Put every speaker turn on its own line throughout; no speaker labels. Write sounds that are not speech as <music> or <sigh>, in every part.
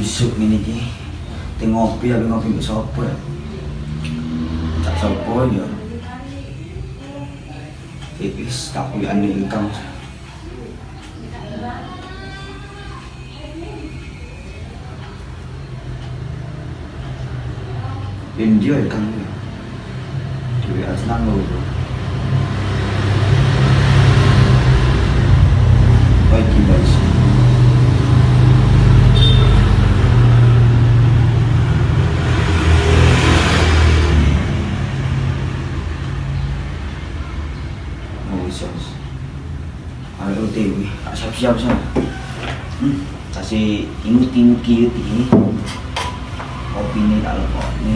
isuk ngene iki. Ting ngopi tapi ngopi mbek sapa ya? Tak sapa ya. Tipis tak kuliah income. India kan Dewi Asnan lo siap siap. Hmm. Kasi ingut-ingut kiyot eh. Kopi ni tak
lepak ni.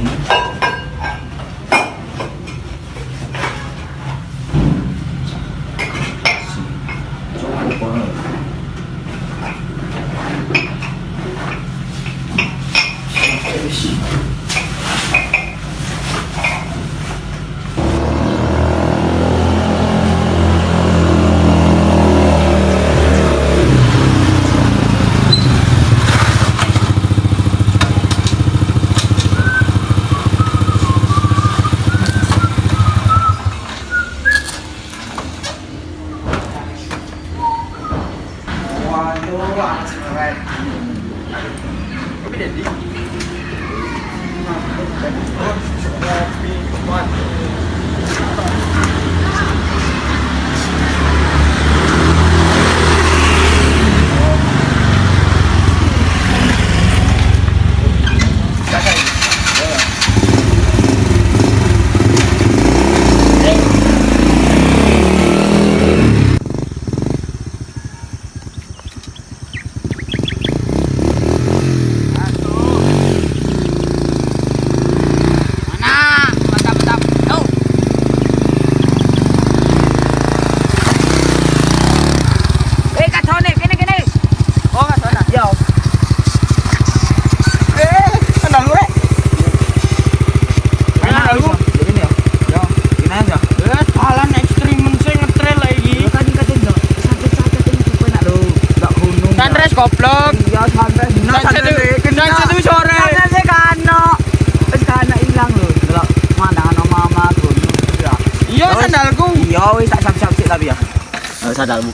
Oh,
sandalmu.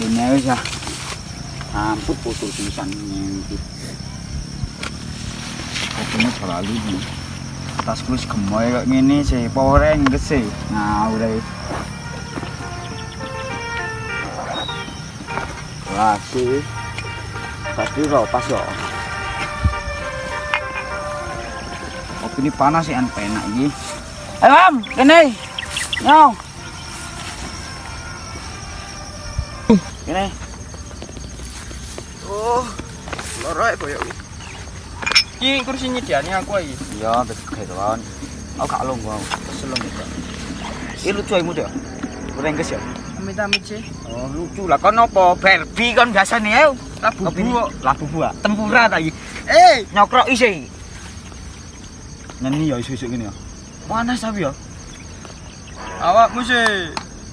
Ini wis ya. Ampun putus tulisan ini. Kopinya terlalu nih. Tasku wis gemoy kok ngene sih, Rangers sih. Nah, udah. Sih. Pasti kok pas kok. Kopi ini panas sih, enak ini. Ayo, Mam, kene. Nyong.
Iki kursi nyediane aku iki.
Iya, betul kan. Aku gak lo gua selum itu. Ini lucu imu deh. Rengges ya.
Amit-amit sih.
Oh, lucu lah kan apa? Barbie kan biasa nih, ayo.
Labu buuk.
labu buah. Tempura tadi.
Eh,
Nyokrok isi. Nyanyi ya isu-isu gini ya. Panas tapi ya.
awakmu sih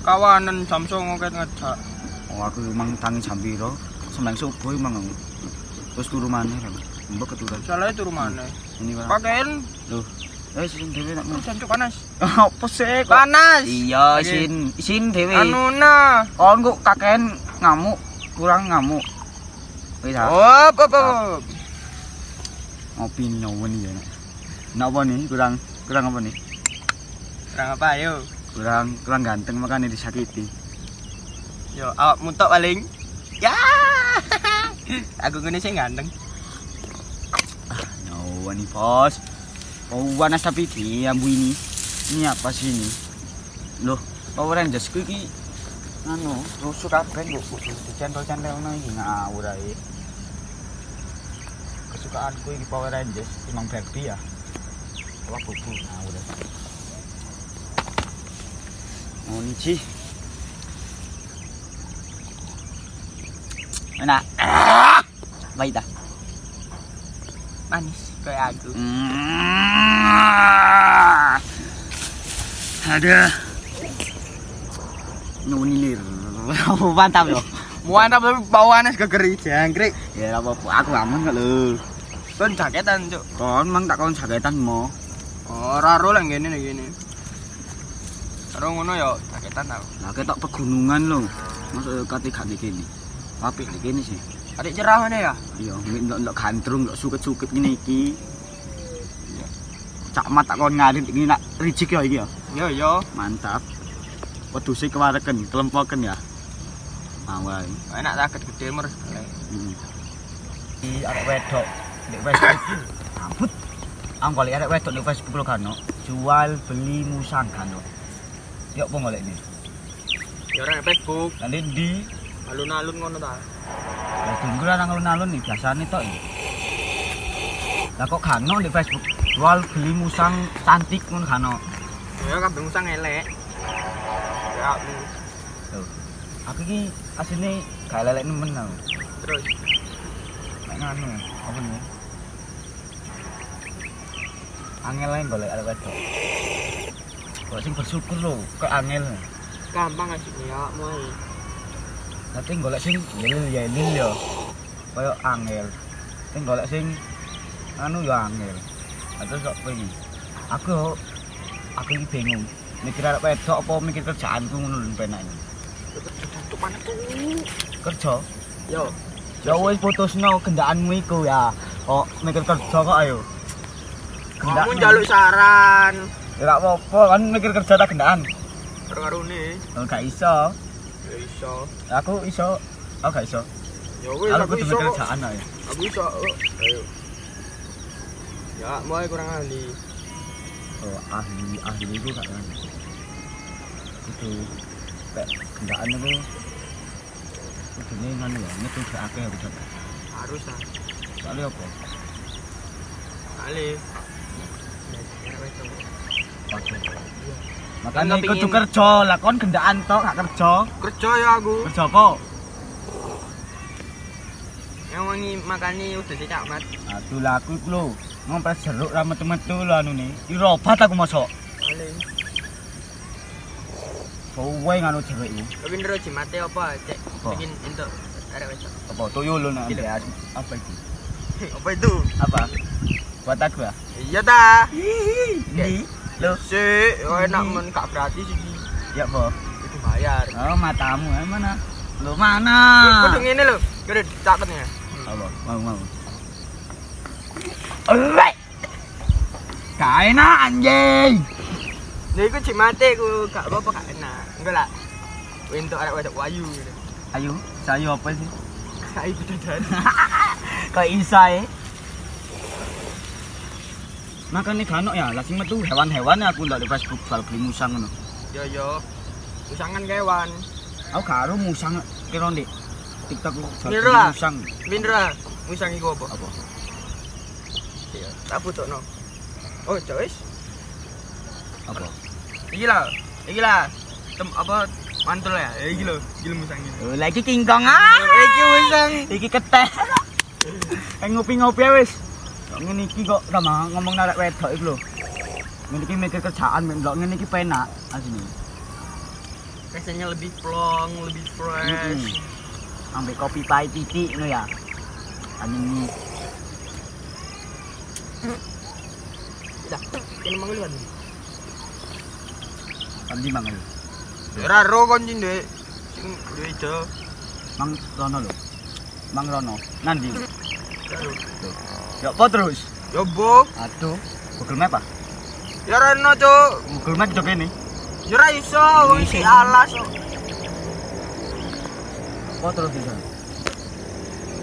kawanan jam 09.00 ket ngejak.
Oh, aku emang tangi jam piro? Sembilan subuh emang aku. Terus turu mana kan? Mbak keturun.
Salahnya turu mana?
Ini kan.
Pakaian
Eh, sin dewe nak
jancuk panas. <laughs>
Apa sih kok?
Panas.
Iya, sin sin dewe.
Anu nah.
Oh, engko kakean ngamuk, kurang ngamuk. Wis ah.
Oh, apa apa.
ngopi nyawen ya. Napa nih? Kurang kurang apa nih?
Kurang apa ayo?
Kurang kurang ganteng makanya disakiti.
Yo, awak mutok paling. Ya. <laughs> Aku ngene sing ganteng.
Nyawen nih, Bos. Oh, panas tapi di ambu ini. Ini apa sih ini? Loh, Power Rangers ku iki anu, rusuk kabeh kok kudu dicentol-centelno iki ngawur ae. Kesukaanku iki Power Rangers emang Barbie ya. Wah, bubu ngawur ae. Oh, ini sih. Enak. Baik dah.
Manis kayak aku.
Mm. Ada. Nunilir. <laughs> Mantap loh.
Muantap tapi bawaannya segeri jangkrik.
Ya apa aku aman kok lho.
Kon jaketan, Cuk.
Kon mang tak kon jaketan mo.
Ora ro lah ngene nek ngene. Karo ngono ya jaketan tau.
Lah ketok pegunungan lho. Masuk kate gak kene. Apik kene sih.
Adik cerah mana ya?
Iya, mbek ndok gandrung, ndok suket-suket ngene iki. Iya. Cak mat tak kon ngarit iki nak rijik ya iki ya.
Yo yo.
Mantap. Wedhuse kewareken, kelempoken ya. Awal.
Enak sakit gede mer.
Heeh. Di arek wedok di Facebook. Ampun. Ang golek arek wedok di Facebook lo kan? Jual beli musang kan? Yuk apa golek ini?
Ya ora Facebook,
Nanti di
alun-alun ngono ta.
Ya lah nang alun-alun nih biasane tok. iki. Lah kok kano di Facebook jual beli musang cantik ngono kano.
Ya kabeh musang elek. Ya
Aku iki asline gak lelek nemen aku.
terus
Nek nganu apa nih? Angel ae golek arek wedok. Kok sing bersyukur lho, kok angel.
gampang aja ya mau.
Tapi golek sing yelil ya yelil ya. Kayak angel. Sing golek sing anu ya angel. Atau kok pengi. Aku aku iki bingung. Mikir arek wedok apa mikir kerjaanku ngono lho penak
tuh?
Kerja.
Yo,
Ya wis putusno kendhaanmu iku ya. Kok mikir kerja kok ayo.
kamu jaluk saran.
Ya apa-apa kan mikir kerja tak kendhaan.
Karo nih.
Oh gak iso.
Ya iso.
Aku iso. Aku gak iso.
Ya wis
Aku
iso.
kerjaan ae.
Aku iso. kok. Ayo. Ya, mau kurang ahli.
Oh, ahli ahli itu gak kan. Itu kayak kendaan itu kudune ngono ya, metu gak akeh ya udah.
Harus lah.
Soalnya apa?
Ahli.
Waduh.
Kan
Makanya
kepingin-
kudu kerja, lah kon kendaan tok gak kerja.
Kerja ya aku.
Kerja apa?
Yang wangi makani udah cecak mat.
Aduh lah aku lho, ngompres jeruk ra metu-metu lho anu ne. Iki obat aku mosok.
Ahli.
Kowe nganu jeruk iku.
Tapi ndero jimate apa, Cek? Bikin entuk arek wedok.
Apa lho nek
Gitu.
apa itu? <laughs>
Apa itu?
Apa? Buat aku ya?
Iya ta.
Ini.
Lho, sik, oh, enak men gak gratis iki.
Ya apa?
Itu bayar.
Oh, matamu mana? Lu mana?
Kudu ngene lho. Kudu caketnya.
Apa? Mau mau. Alright. Gak enak anjing.
Lha iku jimate ku gak apa-apa gak enak. Enggak lah. Untuk arek wedok wayu.
Ayo, saya apa sih?
Kai bidadari.
Kok isa eh? Makanya ganok ya, lagi metu hewan-hewan aku ndak di Facebook jual beli musang ngono.
Yo yo. Usangan kewan.
Aku karo musang kira ndek TikTok jual
Mira.
musang.
Bindra, musang iku apa?
Apa?
Tak butuhno. Oh, cois.
Apa?
Iki lah. Iki lah. Tem apa mantul ya? Ya iki lho, iki musang iki.
Oh, lagi kingkong ah.
Iki musang.
Iki keteh. <laughs> Ngopi-ngopi ya wis. Ngene iki kok sama ngomong narek wedok iku lho. Ngene iki mikir kerjaan mendelok ngene iki penak asline.
Rasanya lebih plong, lebih fresh.
Mm-mm. Ambil kopi pahit titik ngono ya. Anjing
Dah, kene mangulan.
kan di mangan.
Ora ro kon jin dek. Sing duwe.
Mang Rono lho. Mang Rono. Nandi.
Aduh.
Ya apa terus?
Yo bok.
Aduh, Google Map ah.
Ya Cuk.
Google Map jok ini.
Ya iso, wong iki alas.
Apa terus bisa?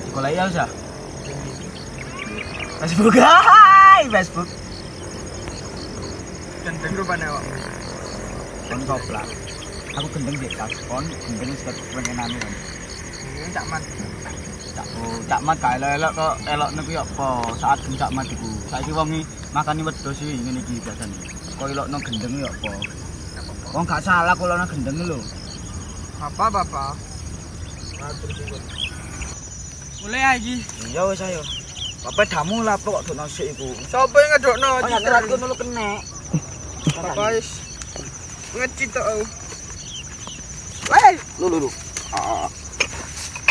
Sekolah ya usah. Facebook. <laughs> Hai, Facebook.
Gendeng rupane kok.
Kon goblok. Aku gendeng di tas kon, gendeng pengenan kan.
Ini mat.
Cak cak mat kae elok kok elok niku ya apa? Saat cak mat iku. Saiki wong iki makani wedhus iki ngene iki biasane. Kok elokno gendeng ya apa? Wong gak salah kok elokno gendeng lho.
Apa bapak? Mulai aja.
Iya wis ayo. Bapak damu lah kok dono sik iku.
Sopo yang ngedokno?
Oh, ya terat kono lu kenek.
Apa wis? Ngecit aku. Weh,
Lu lu lu. Ah.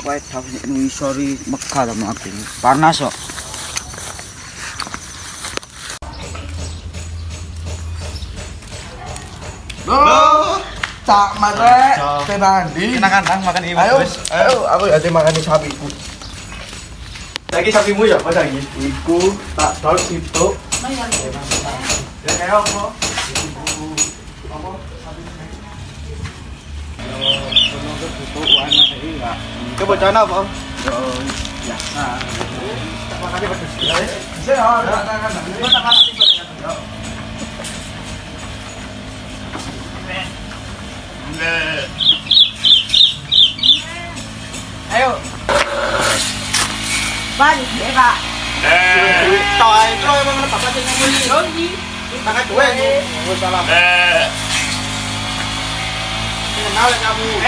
white house ini sorry Mekah sama aku panas kok
Loh, cak matre, tenandi.
Kena kandang makan ibu.
Ayo, bos. ayo, aku ada makan sapiku.
Lagi sapimu ya, apa lagi?
Iku tak tahu itu.
Ya kayak apa? Apa? Coba cana apa? Ya. Nah. Ayo.
Ban, để bà.
Trời ơi, mà nó tập ra trên cái gì đó gì? Bà cái tuổi này. Ôi sao làm? Nào là nhà mù.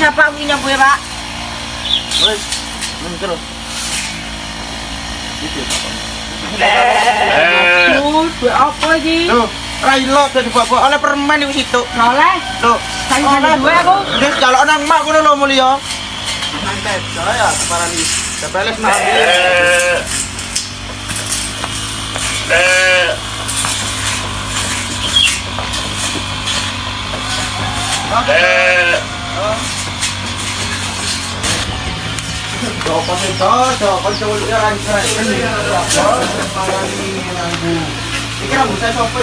Siapa punya gue, Pak?
Wes, ini terus.
Tuh, gue apa sih?
Tuh, Railo tuh dibawa oleh permen di situ.
Soleh,
Tuh,
Saya aku.
Dia kalau nang mak kono lho. Mantet, saya? Kan coba lu kan keren kan nih. Ini kan saya sopo.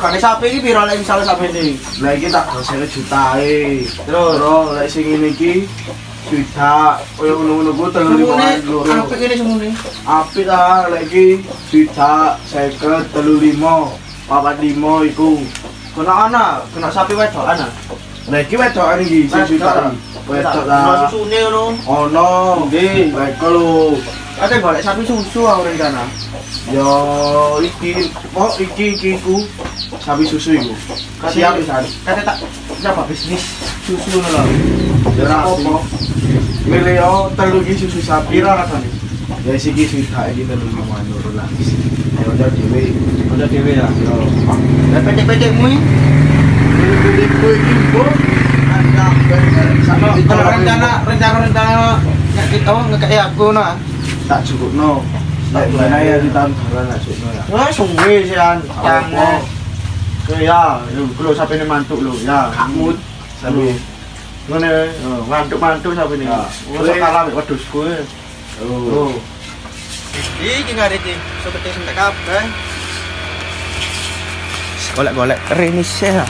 Kan sapi ini piro lek misale sapi ini.
Lah iki tak dosene jutae. Terus lek sing ngene iki juta koyo ngono-ngono ku telu lima loro.
Apa ini semune?
Apik ta lek iki juta seket telu lima papat lima iku.
Kena ana, kena sapi wedok ana.
Lah iki wedokan iki sing juta. Wedok ta.
susune ngono.
Ono.
Nggih.
Wedok lho.
Ada golek sapi susu aku rencana.
Yo iki kok iki iki ku sapi susu iku. Siap pisan.
Kate tak nyoba bisnis susu ngono lho.
Ya ora apa. Milih yo telu iki susu sapi.
Piro rasane?
Ya siki juta iki telu lima loro lah. Ayo udah dhewe.
Udah dhewe ya.
Yo.
Lah pecek-pecekmu iki
Pilih-pilihku iki
sama kalau rencana rencana rencana kita ngekei aku no.
Tak cukup no. Lek mana ya di tahun baru tak cukup no ya.
Wah, sungguh sih an.
Apa?
Ke ya, lu kalau sampai ini mantuk lu ya.
Kamut. Sabi.
Ngene, oh, mantuk-mantuk sampai ini.
Ya.
Wes kalah mek wedhus kowe.
Oh.
Iki nggak iki, seperti sentek kabeh. Golek-golek renis ya.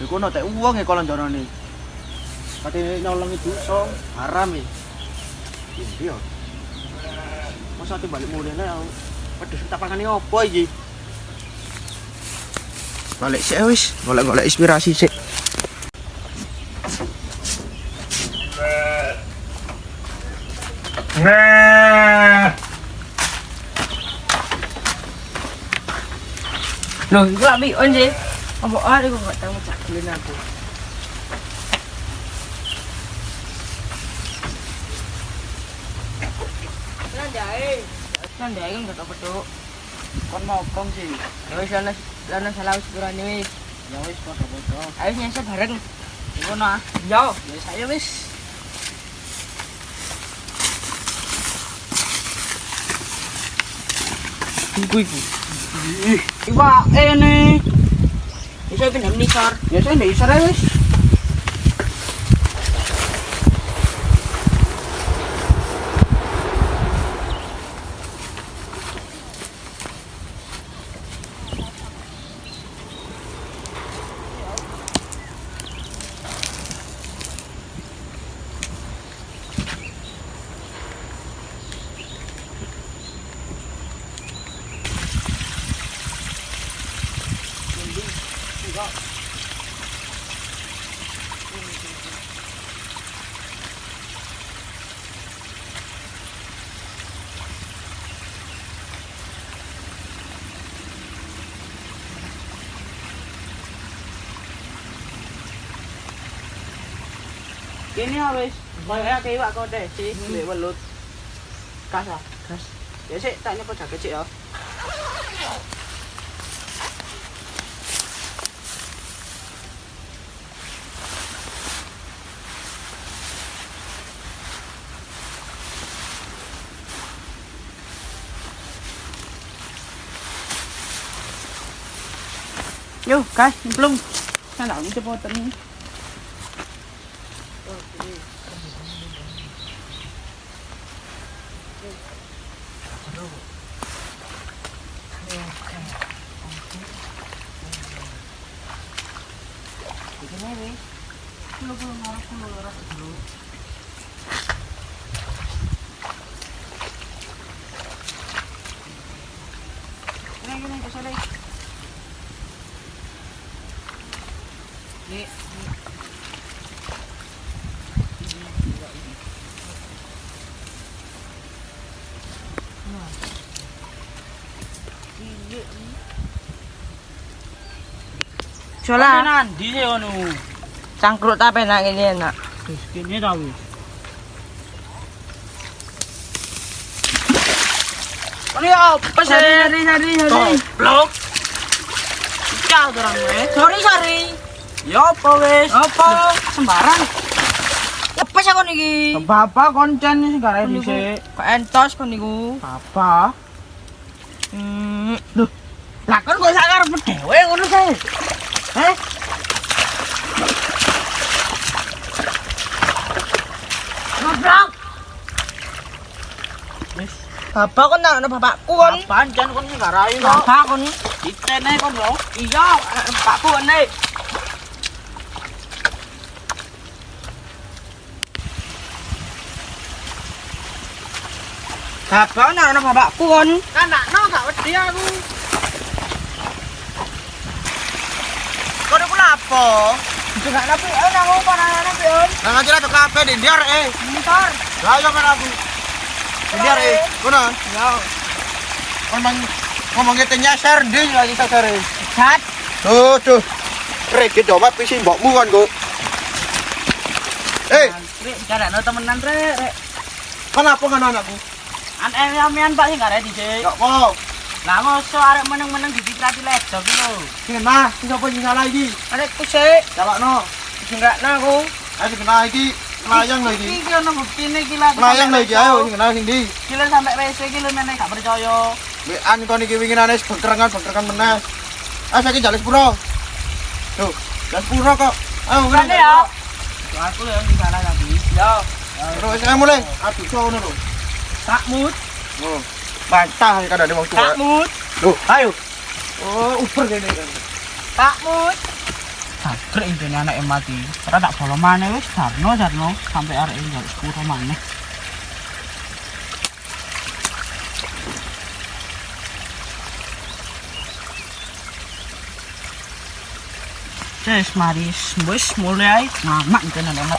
Iku ana tek uwong e kala jarane. Kate nyolong itu so haram e. Iki yo. Mosok ati bali mulene aku. Pedes tak pangane opo iki? Balik sik wis, golek-golek inspirasi sik. Nah.
Loh, gue ambil on sih. Apa ada gue gak tahu cak beliin aku. Nandai. Nandai kan gak tau betul.
Kon mau kong sih.
Ya wis lana lana salah wis kurane wis.
Ya wis padha-padha.
Ayo nyasa bareng.
Ngono ah.
Yo.
Ya saya wis.
Iku iku. Iwa, eh, ano eh. Isa
ito, namni, sir. Yes, ano, isa
rin, eh. Ini habis banyak kayak wak kau deh sih, beli belut. Kas ah.
Kas.
Ya sih, taknya kau jaga sih ya.
Yo, guys, belum. Kan dah ni cepat
ni. Kalau belum harus keluar dulu.
Soalnya
nanti sih ono.
cangkruk tak penak ini enak.
Wis kene ta wis. Ini apa sih?
Sari, sari, sari.
Goblok. Kau terang weh.
Sorry, sorry.
Ya apa wis?
Apa?
Sembarang.
Apa sih kon iki?
Bapak koncan sing
Kon niku. Kok entos kon niku?
Apa?
Hmm.
લાકડ કોઈ સાગર પણ ટેવો એ ઓનો છે હે
Papa
con
nào nó papa con. Papa
chân con cái rồi. Papa con. Đi
tên này
con lỗ. Đi
do à, papa con đây. Papa nào nó papa
con. Cái nạn nó cả bất
tiêu luôn. Lapo? Juga napi on aku kon napi on.
Nang aja tuh kafe di ndiar eh.
Motor.
Lah yo kan aku. Di ndiar eh. Kono.
Yo.
Ngomong ngomongnya nyasar dia lagi sasar eh.
Cat.
Tuh tuh. Rek gitu mat pisi mbokmu kan kok. Eh,
Rek, jarane temenan rek,
kenapa kan anakku?
An eh amian Pak sing gak ready sik.
Gak mau.
Lah ngoso arek meneng-meneng dicikrati lejo ki lho.
Sing nah, sing apa sing salah iki?
Adekku sik.
Calakno.
Enggak nah aku.
Ayo sing kena iki layang lho iki.
Iki ono buktine iki lah.
Layang lho iki ayo sing kena sing di.
Iki lho sampe WC iki lho meneh gak percaya.
Bean kon iki winginane bengkerengan bengkerengan meneh. Ah saiki jales pura. Tuh, jales pura kok. Ayo ngene.
Ya.
Aku lho sing salah tadi. Yo.
Terus ayo mulai. Aduh, ngono lho.
Takmut,
Oh. Bantah kan ada wong tua.
takmut,
Loh, ayo. Oh, uper kene kan.
takmut. Sagrek intine anake mati. Ora tak bolo maneh wis Darno Darno sampe arek iki njaluk sepuro maneh. Wis mari wis mulai ngamak intine anak